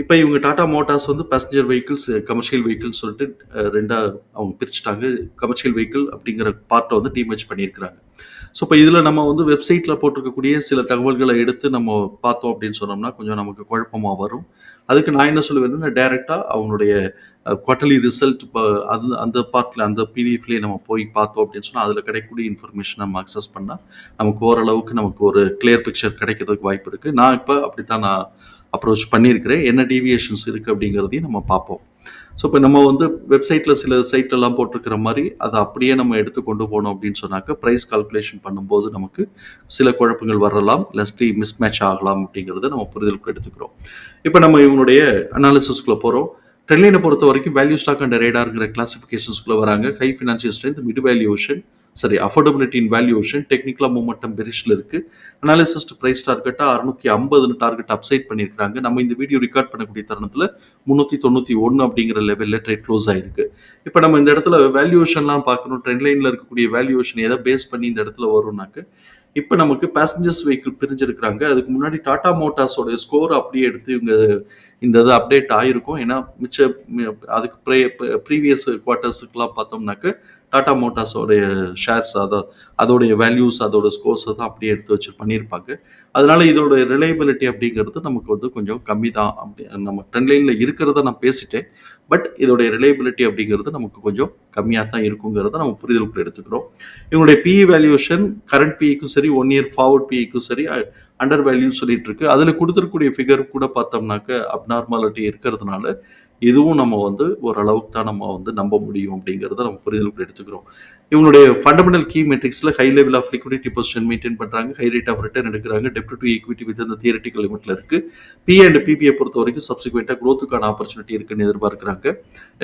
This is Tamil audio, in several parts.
இப்போ இவங்க டாடா மோட்டார்ஸ் வந்து பேசஞ்சர் வெஹிக்கிள்ஸ் கமர்ஷியல் வெஹிக்கிள்ஸ் சொல்லிட்டு ரெண்டாக அவங்க பிரிச்சுட்டாங்க. கமர்ஷியல் வெஹிக்கிள் அப்படிங்கிற பார்ட்டை வந்து டீமேஜ் பண்ணியிருக்கிறாங்க. ஸோ இப்போ இதில் நம்ம வந்து வெப்சைட்டில் போட்டிருக்கக்கூடிய சில தகவல்களை எடுத்து நம்ம பார்த்தோம் அப்படின்னு சொன்னோம்னா கொஞ்சம் நமக்கு குழப்பமாக வரும். அதுக்கு நான் என்ன சொல்லுவேன்னா டைரெக்டாக அவங்களுடைய குவார்டர்லி ரிசல்ட் இப்போ அது அந்த பார்ட்டில் அந்த பிடிஎஃப்லேயே நம்ம போய் பார்த்தோம் அப்படின்னு சொன்னால் அதில் கிடைக்கக்கூடிய இன்ஃபர்மேஷன் நம்ம அக்சஸ் பண்ணால் நமக்கு ஓரளவுக்கு நமக்கு ஒரு கிளியர் பிக்சர் கிடைக்கிறதுக்கு வாய்ப்பு இருக்குது நான் இப்போ அப்படி தான் நான் அப்ரோச் பண்ணியிருக்கிறேன். என்ன டீவியேஷன்ஸ் இருக்குது அப்படிங்கிறதையும் நம்ம பார்ப்போம். ஸோ இப்போ நம்ம வந்து வெப்சைட்டில் சில சைட்லலாம் போட்டிருக்கிற மாதிரி அதை அப்படியே நம்ம எடுத்து கொண்டு போனோம் அப்படின்னு சொன்னாக்க ப்ரைஸ் கால்குலேஷன் பண்ணும்போது நமக்கு சில குழப்பங்கள் வரலாம் லஸ்ட்லி மிஸ்மேட்ச் ஆகலாம் அப்படிங்கிறத நம்ம புரிதலுக்கு எடுத்துக்கிறோம். இப்போ நம்ம இவங்களுடைய அனாலிசிஸ்குள்ளே போகிறோம் ட்ரெண்ட்லைனை பொறுத்த வரைக்கும் வேல்யூ ஸ்டாக் அண்ட் ரேடாருங்கிற கிளாசிஃபிகேஷன்ஸ்குள்ளே வராங்க. High financial strength mid valuation சரி அஃபோர்டபிலிட்டி இன் வேல்யூஷன் டெக்னிக்கலாக மூமெண்டம் பெரிஷில் இருக்குது அனாலிசிஸ்ட் ப்ரைஸ் டார்கெட்டாக அறுநூத்தி ஐம்பதுன்னு டார்கெட் அப்சைட் பண்ணியிருக்காங்க நம்ம இந்த வீடியோ ரெக்கார்ட் பண்ணக்கூடிய தருணத்தில் முந்நூற்றி தொண்ணூற்றி ஒன்று அப்படிங்கிற லெவலில் ட்ரேட் க்ளோஸ் ஆயிருக்கு. இப்போ நம்ம இந்த இடத்துல வேல்யூஷன்லாம் பார்க்கணும். ட்ரெண்ட் லைனில் இருக்கக்கூடிய வேல்யூஷன் எதை பேஸ் பண்ணி இந்த இடத்துல வரும்னாக்க இப்போ நமக்கு பேசஞ்சர்ஸ் வெஹிக்கிள் பிரிஞ்சிருக்கிறாங்க. அதுக்கு முன்னாடி டாடா மோட்டார்ஸோட ஸ்கோர் அப்படியே எடுத்து இவங்க இந்த இது அப்டேட் ஆகிருக்கும் ஏன்னா மிச்ச மி- அதுக்கு ப்ரீவியஸ் குவார்ட்டர்ஸுக்கெலாம் பார்த்தோம்னாக்க டாடா மோட்டார்ஸோடைய ஷேர்ஸ் அதை அதோடைய வேல்யூஸ் அதோட ஸ்கோர்ஸை தான் அப்படியே எடுத்து வச்சு பண்ணியிருப்பாங்க. அதனால இதோட ரிலையபிலிட்டி அப்படிங்கிறது நமக்கு வந்து கொஞ்சம் கம்மி தான் அப்படி நம்ம ட்ரெண்ட் லைனில் இருக்கிறத நான் பேசிட்டேன். பட் இதோடைய ரிலையபிலிட்டி அப்படிங்கிறது நமக்கு கொஞ்சம் கம்மியாக தான் இருக்குங்கிறத நம்ம புரிதலுக்குள்ள எடுத்துக்கிறோம். இவங்களுடைய பிஇ வேல்யூஷன் கரண்ட் பிஇக்கும் சரி ஒன் இயர் ஃபார்வர்ட் பிஇக்கும் சரி அண்டர் வேல்யூன்னு சொல்லிட்டு இருக்கு. அதில் கொடுத்துருக்கூடிய ஃபிகர் கூட பார்த்தோம்னாக்க அப்நார்மாலிட்டி இருக்கிறதுனால இதுவும் நம்ம வந்து ஓரளவுக்கு தான் நம்ம வந்து நம்ப முடியும் அப்படிங்கிறத நம்ம புரிதலுக்கு எடுத்துக்கிறோம். இவங்களுடைய fundamental key மெட்ரிக்ஸில் high level of liquidity position maintain பண்ணுறாங்க ஹை ரேட் ஆஃப் ரிட்டர்ன் எடுக்கிறாங்க. டெப்ட் டு ஈக்விட்டி வித் அந்த தியரட்டிக்கல் லிமிட்டில் இருக்குது பி அண்ட் பிபிஐ பொறுத்த வரைக்கும் சப்சிக்வெண்ட்டாக க்ரோத்துக்கான ஆப்பர்ச்சுனிட்டி இருக்குன்னு எதிர்பார்க்குறாங்க.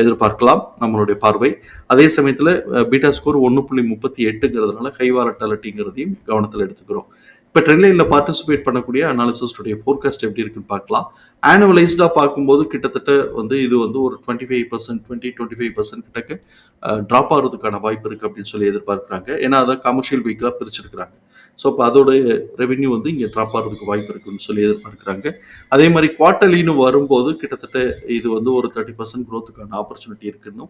எதிர்பார்க்கலாம் நம்மளுடைய பார்வை. அதே சமயத்தில் பீட்டா ஸ்கோர் ஒன்று புள்ளி முப்பத்தி எட்டுங்கிறதுனால ஹை வாலட்டாலிட்டிங்கிறதையும் கவனத்தில் எடுத்துக்கிறோம். இப்போ ட்ரெண்ட் லைனில் பார்ட்டிசிபேட் பண்ணக்கூடிய அனாலிசிஸ்டுடைய ஃபோர்காஸ்ட் எப்படி இருக்குன்னு பார்க்கலாம். ஆனுவலைஸ்டாக பார்க்கும்போது கிட்டத்தட்ட வந்து இது வந்து ஒரு twenty five percent twenty twenty five percent கிட்டக்க ட்ராப் ஆகிறதுக்கான வாய்ப்பு இருக்குது அப்படின்னு சொல்லி எதிர்பார்க்குறாங்க. ஏன்னா அதை கமர்ஷியல் வெஹிக்கிளாக பிரிச்சிருக்கிறாங்க. ஸோ இப்போ அதோட ரெவென்யூ வந்து இங்கே ட்ராப் ஆகிறதுக்கு வாய்ப்பு இருக்குன்னு சொல்லி எதிர்பார்க்குறாங்க. அதே மாதிரி குவார்ட்டர்லின்னு வரும்போது கிட்டத்தட்ட இது வந்து ஒரு தேர்ட்டி பர்சன்ட் க்ரோத்துக்கான ஆப்பர்ச்சுனிட்டி இருக்குன்னு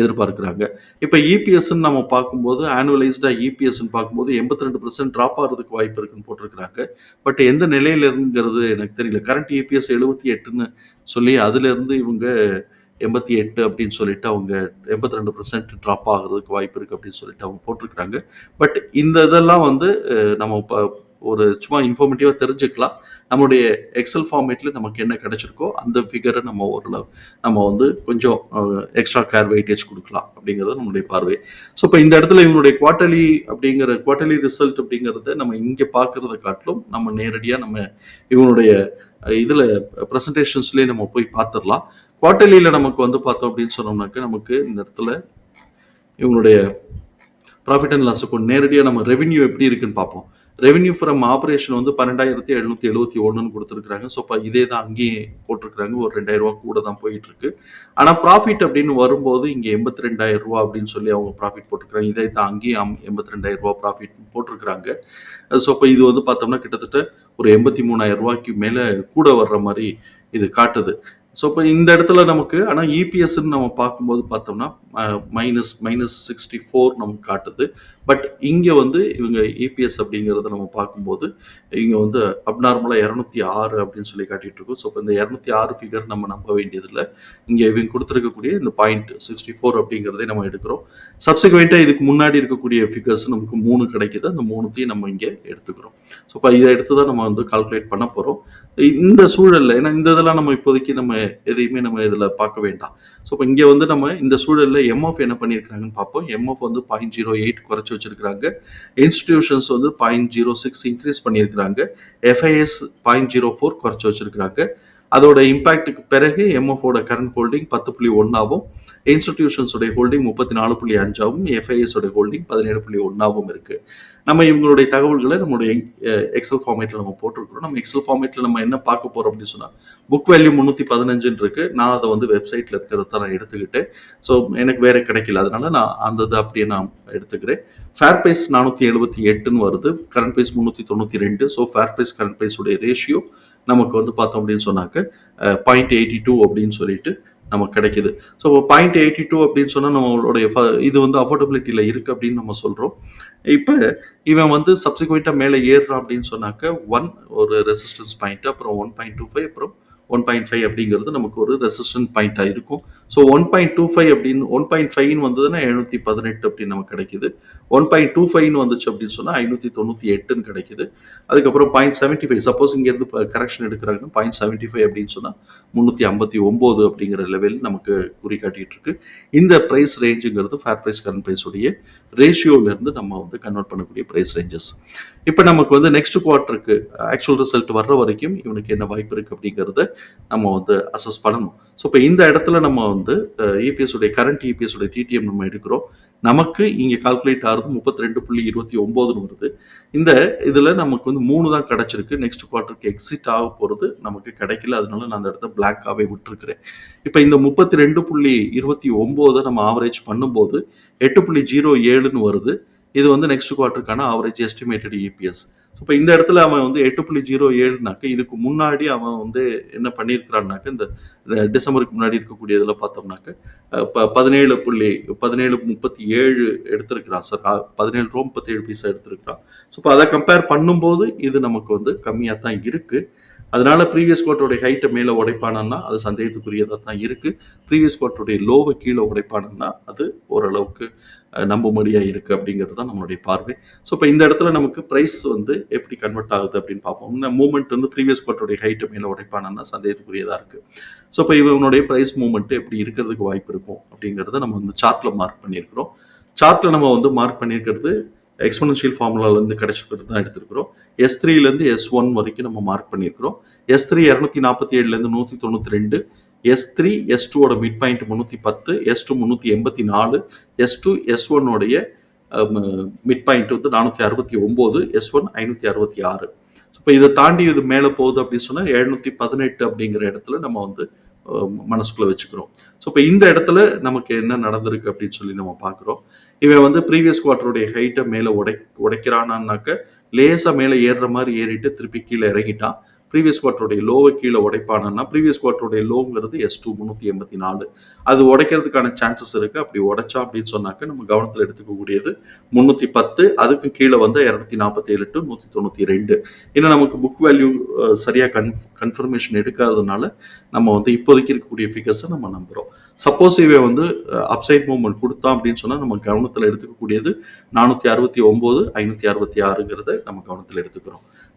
எதிர்பார்க்குறாங்க. இப்போ இபிஎஸ்ன்னு நம்ம பார்க்கும்போது ஆனுவலைஸ்டாக இபிஎஸ்ன்னு பார்க்கும்போது எண்பத்தி ரெண்டு பர்சன்ட் ட்ராப் ஆகிறதுக்கு வாய்ப்பு இருக்குன்னு போட்டிருக்கிறாங்க. பட் எந்த நிலையில இருங்கிறது எனக்கு தெரியல. கரண்ட் ஏபிஎஸ் எழுபத்தி எட்டுன்னு சொல்லி அதுலேருந்து இவங்க எண்பத்தி எட்டு அப்படின்னு சொல்லிட்டு அவங்க எண்பத்தி ரெண்டு பர்சன்ட் ட்ராப் ஆகிறதுக்கு வாய்ப்பு இருக்குது அப்படின்னு சொல்லிட்டு அவங்க போட்டிருக்கிறாங்க. பட் இந்த இதெல்லாம் வந்து நம்ம இப்போ ஒரு சும்மா இன்ஃபார்மேட்டிவாக தெரிஞ்சுக்கலாம். நம்மளுடைய எக்ஸல் ஃபார்மேட்டில் நமக்கு என்ன கிடைச்சிருக்கோ அந்த ஃபிகரை நம்ம ஓரளவு நம்ம வந்து கொஞ்சம் எக்ஸ்ட்ரா கேர் வெயிட்டேஜ் கொடுக்கலாம் அப்படிங்கிறது நம்மளுடைய பார்வை. ஸோ இப்போ இந்த இடத்துல இவனுடைய குவார்ட்டர்லி அப்படிங்கிற குவார்ட்டர்லி ரிசல்ட் அப்படிங்கிறத நம்ம இங்கே பார்க்குறத காட்டிலும் நம்ம நேரடியாக நம்ம இவனுடைய இதில் ப்ரெசன்டேஷன்ஸ்லேயே நம்ம போய் பார்த்துடலாம். குவார்ட்டர்லியில் நமக்கு வந்து பார்த்தோம் அப்படின்னு சொன்னோம்னாக்க நமக்கு இந்த இடத்துல இவங்களுடைய ப்ராஃபிட் அண்ட் லாஸ் அக்கௌண்ட் நேரடியாக நம்ம ரெவென்யூ எப்படி இருக்குன்னு பார்ப்போம். ரெவென்யூ ஃப்ரம் ஆப்ரேஷன் வந்து பன்னெண்டாயிரத்தி எழுநூத்தி எழுபத்தி ஒன்றுன்னு கொடுத்துருக்காங்க ஸோ இப்போ இதே தான் அங்கேயும் போட்டிருக்கிறாங்க. ஒரு ரெண்டாயிரம் ரூபா கூட தான் போயிட்டு இருக்கு ஆனால் ப்ராஃபிட் அப்படின்னு வரும்போது இங்கே எண்பத்தி ரெண்டாயிரம் ரூபா அப்படின்னு சொல்லி அவங்க ப்ராஃபிட் போட்டிருக்காங்க இதே தான் அங்கேயும் எண்பத்தி ரெண்டாயிரம் ரூபா ப்ராஃபிட் போட்டிருக்கிறாங்க. ஸோ இப்போ இது வந்து பார்த்தோம்னா கிட்டத்தட்ட ஒரு எண்பத்தி மூணாயிரம் ரூபாய்க்கு மேலே கூட வர்ற மாதிரி இது காட்டுது. ஸோ இப்போ இந்த இடத்துல நமக்கு ஆனால் இபிஎஸ்ன்னு நம்ம பார்க்கும்போது பார்த்தோம்னா மைனஸ் மைனஸ் சிக்ஸ்டி ஃபோர் நமக்கு காட்டுது. பட் இங்கே வந்து இவங்க இபிஎஸ் அப்படிங்கிறத நம்ம பார்க்கும்போது இங்கே வந்து அப்நார்மலாக இரநூத்தி ஆறு அப்படின்னு சொல்லி காட்டிகிட்டு இருக்கோம் ஸோ இப்போ இந்த இரநூத்தி ஆறு ஃபிகர் நம்ம நம்ப வேண்டியதில்லை. இங்கே இவங்க கொடுத்துருக்கக்கூடிய இந்த பாயிண்ட் சிக்ஸ்டி ஃபோர் அப்படிங்கிறதே நம்ம எடுக்கிறோம். சப்சிக்வெண்ட்டாக இதுக்கு முன்னாடி இருக்கக்கூடிய ஃபிகர்ஸ் நமக்கு மூணு கிடைக்குது. அந்த மூணுத்தையும் நம்ம இங்கே எடுத்துக்கிறோம். ஸோ இப்போ இதை எடுத்து தான் நம்ம வந்து கால்குலேட் பண்ண போகிறோம் இந்த சூழல்ல ஏன்னா இந்த இதெல்லாம் நம்ம இப்போதைக்கு நம்ம எதையுமே நம்ம இதில் பார்க்க வேண்டாம். ஸோ இப்போ இங்கே வந்து நம்ம இந்த சூழலில் எம்எஃப் என்ன பண்ணியிருக்காங்கன்னு பார்ப்போம். எம்எஃப் வந்து பாயிண்ட் ஜீரோ எயிட் குறைச்சி வச்சிருக்காங்க இன்ஸ்டிடியூஷன்ஸ் வந்து பாயிண்ட் ஜீரோ சிக்ஸ் இன்க்ரீஸ் பண்ணியிருக்கிறாங்க எஃப்ஐஎஸ் பாயிண்ட் ஜீரோ ஃபோர் குறைச்சி வச்சிருக்கிறாங்க. அதோட இம்பாக்ட்டுக்கு பிறகு எம்எஃபோட கரண்ட் ஹோல்டிங் பத்து புள்ளி ஒன்றாகவும் இன்ஸ்டிடியூஷன்ஸோடைய ஹோல்டிங் முப்பத்தி நாலு புள்ளி அஞ்சாவும் எஃப்ஐஎஸ் உடைய ஹோல்டிங் பதினேழு புள்ளி ஒன்றாவும் இருக்கு. நம்ம இவங்களுடைய தகவல்களை நம்மளுடைய எக்ஸல் ஃபார்மேட்டில் நம்ம போட்டிருக்கிறோம். நம்ம எக்ஸல் ஃபார்மேட்டில் நம்ம என்ன பார்க்க போகிறோம் அப்படின்னு சொன்னால் புக் வேல்யூ முந்நூற்றி பதினஞ்சுன்னு இருக்கு. நான் அதை வந்து வெப்சைட்டில் இருக்கிறத நான் எடுத்துக்கிட்டேன். ஸோ எனக்கு வேற கிடைக்கல. அதனால நான் அந்த இதை அப்படியே நான் எடுத்துக்கிறேன். ஃபேர் பிரைஸ் நானூற்றி எழுபத்தி எட்டுன்னு வருது. கரண்ட் பிரைஸ் முந்நூற்றி தொண்ணூற்றி ரெண்டு. ஸோ ஃபேர் பிரைஸ் கரண்ட் பிரைஸுடைய ரேஷியோ நமக்கு வந்து பார்த்தோம் அப்படின்னு சொன்னாக்க பாயிண்ட் எயிட்டி டூ அப்படின்னு சொல்லிட்டு நமக்கு கிடைக்குது. ஸோ பாயிண்ட் எயிட்டி டூ அப்படின்னு சொன்னால் நம்மளுடைய ஃப- இது வந்து அஃபோர்டபிலிட்டியில் இருக்குது அப்படின்னு நம்ம சொல்கிறோம் இப்போ இவன் வந்து சப்சிக்வெண்ட்டாக மேலே ஏறுறான் அப்படின்னு சொன்னாக்க ஒன் ஒரு ரெசிஸ்டன்ஸ் பாயிண்ட் அப்புறம் ஒன் பாயிண்ட் டூ ஃபைவ் அப்புறம் ஒன் பாயிண்ட் ஃபைவ் அப்படிங்கிறது நமக்கு ஒரு ரெசிஸ்டன்ட் பாயிண்ட்டாக இருக்கும். So one point two five அப்படின்னு ஒன் பாயிண்ட் ஃபைவ்னு வந்ததுன்னா எழுநூற்றி பதினெட்டு அப்படின்னு நமக்கு கிடைக்குது. ஒன் பாயிண்ட் டூ ஃபைவ்னு வந்துச்சு அப்படின்னு சொன்னால் ஐநூற்றி தொண்ணூற்றி எட்டுன்னு கிடைக்குது. அதுக்கப்புறம் பாயிண்ட் செவன்ட்டி ஃபைவ் சப்போஸ் இங்கேருந்து கரெக்ஷன் எடுக்கிறாங்கன்னா பாயிண்ட் செவன்ட்டி ஃபைவ் அப்படின்னு சொன்னால் முந்நூற்றி ஐம்பத்தி ஒம்பது அப்படிங்கிற லெவல் நமக்கு குறி காட்டிட்டு இருக்கு. இந்த ப்ரைஸ் ரேஞ்சுங்கிறது ஃபேர் ப்ரைஸ் கரண்ட் ப்ரைஸ் உடைய நம்ம வந்து கன்வெர்ட் பண்ணக்கூடிய ப்ரைஸ் ரேஞ்சஸ் இப்போ நமக்கு வந்து நெக்ஸ்ட் குவார்ட்டருக்கு ஆக்சுவல் ரிசல்ட் வர்ற வரைக்கும் இவனுக்கு என்ன வாய்ப்பு இருக்குது அப்படிங்கிறத நம்ம வந்து அசஸ் பண்ணணும். ஸோ இப்போ இந்த இடத்துல நம்ம வந்து uh, இபிஎஸ் உடைய கரண்ட் இபிஎஸ் உடைய டிடிஎம் நம்ம எடுக்கிறோம். நமக்கு இங்கே கால்குலேட் ஆகுறது முப்பத்தி ரெண்டு புள்ளி இருபத்தி ஒம்போதுன்னு வருது. இந்த இதில் நமக்கு வந்து மூணு தான் கிடச்சிருக்கு. நெக்ஸ்ட் குவார்ட்டருக்கு எக்ஸிட் ஆக போகிறது நமக்கு கிடைக்கல. அதனால நான் அந்த இடத்த பிளாக்காகவே விட்டுருக்கிறேன். இப்போ இந்த முப்பத்தி ரெண்டு புள்ளி இருபத்தி ஒம்போதை நம்ம ஆவரேஜ் பண்ணும்போது எட்டு புள்ளி ஜீரோ ஏழுன்னு வருது. இது வந்து நெக்ஸ்ட் குவார்ட்டருக்கான ஆவரேஜ் எஸ்டிமேட்டட் இபிஎஸ் ஸோ இப்போ இந்த இடத்துல அவன் வந்து எட்டு புள்ளி ஜீரோ ஏழுனாக்க இதுக்கு முன்னாடி அவன் வந்து என்ன பண்ணியிருக்கிறான்னாக்க இந்த டிசம்பருக்கு முன்னாடி இருக்கக்கூடிய இதில் பார்த்தோம்னாக்க ப பதினேழு புள்ளி பதினேழு முப்பத்தி ஏழு எடுத்திருக்கிறான். சார் பதினேழு ரூபா முப்பத்தி ஏழு பைசா எடுத்திருக்கிறான். ஸோ இப்போ அதை கம்பேர் பண்ணும்போது இது நமக்கு வந்து கம்மியாக தான் இருக்குது அதனால ப்ரீவியஸ் கோட்டோடைய ஹைட்டை மேலே உடைப்பானன்னா அது சந்தேகத்துக்குரியதாக தான் இருக்குது ப்ரீவியஸ் கோட்டோடைய லோவை கீழே உடைப்பானா அது ஓரளவுக்கு நம்பும்படியாக இருக்குது இருக்கு அப்படிங்கிறது தான் நம்மளுடைய பார்வை. ஸோ இப்போ இந்த இடத்துல நமக்கு ப்ரைஸ் வந்து எப்படி கன்வெர்ட் ஆகுது அப்படின்னு பார்ப்போம். இந்த மூவ்மெண்ட் வந்து ப்ரீவியஸ் கோட்டோடைய ஹைட்டை மேலே உடைப்பானா சந்தேகத்துக்குரியதாக இருக்குது ஸோ இப்போ இவனுடைய ப்ரைஸ் மூவ்மெண்ட் எப்படி இருக்கிறதுக்கு வாய்ப்பு இருக்கும் அப்படிங்கிறத நம்ம வந்து சார்ட்டில் மார்க் பண்ணியிருக்கிறோம். சார்ட்டில் நம்ம வந்து மார்க் பண்ணியிருக்கிறது எக்ஸ்பனன்ஷியல் ஃபார்முலாலேருந்து கிடச்சிருக்கிறது தான் எடுத்திருக்கிறோம். எஸ் த்ரீலேருந்து எஸ் ஒன் வரைக்கும் நம்ம மார்க் பண்ணியிருக்கிறோம். எஸ் த்ரீ இரநூத்தி நாற்பத்தி ஏழுலேருந்து நூற்றி தொண்ணூற்றி ரெண்டு எஸ் த்ரீ எஸ் டூவோட மிட் பாயிண்ட் முந்நூற்றி பத்து எஸ் டூ முந்நூற்றி எண்பத்தி நாலு எஸ் டூ எஸ் ஒன்னோடைய மிட் பாயிண்ட் வந்து நானூற்றி அறுபத்தி ஒம்பது எஸ் ஒன் ஐநூற்றி அறுபத்தி ஆறு இப்போ இதை தாண்டி இது மேலே போகுது அப்படின்னு சொன்னால் எழுநூற்றி பதினெட்டு அப்படிங்கிற இடத்துல நம்ம வந்து மனசுக்குள்ளே வச்சுக்கிறோம். ஸோ இப்போ இந்த இடத்துல நமக்கு என்ன நடந்திருக்கு அப்படின்னு சொல்லி நம்ம பார்க்குறோம். இவன் வந்து ப்ரீவியஸ் குவார்டருடைய ஹைட்டை மேலே உடை உடைக்கிறானான்னாக்க லேசாக மேலே ஏறுற மாதிரி ஏறிட்டு திருப்பி கீழே இறங்கிட்டான். ப்ரீவியஸ் குவார்ட்டருடைய லோவை கீழே உடைப்பானா ப்ரீவியஸ் குவார்ட்டருடைய லோங்கிறது எஸ் டூ முந்நூற்றி எண்பத்தி நாலு. அது உடைக்கிறதுக்கான சான்சஸ் இருக்குது அப்படி உடைச்சா அப்படின்னு சொன்னாக்க நம்ம கவனத்தில் எடுத்துக்கக்கூடியது முந்நூற்றி பத்து அதுக்கு கீழே வந்து இரநூத்தி நாற்பத்தி ஏழு டு நூற்றி தொண்ணூற்றி ரெண்டு. ஏன்னா நமக்கு புக் வேல்யூ சரியாக கன் கன்ஃபர்மேஷன் எடுக்காததுனால நம்ம வந்து இப்போதைக்கு இருக்கக்கூடிய ஃபிகர்ஸை நம்ம நம்புகிறோம் சப்போஸ் இவன் வந்து அப்சைட் மூவ்மெண்ட் கொடுத்தான் அப்படின்னு சொன்னால் நம்ம கவனத்தில் எடுத்துக்கக்கூடியது நானூற்றி அறுபத்தி ஒம்பது ஐநூற்றி அறுபத்தி ஆறுங்கிறத நம்ம கவனத்தில் எடுத்துக்கிறோம்.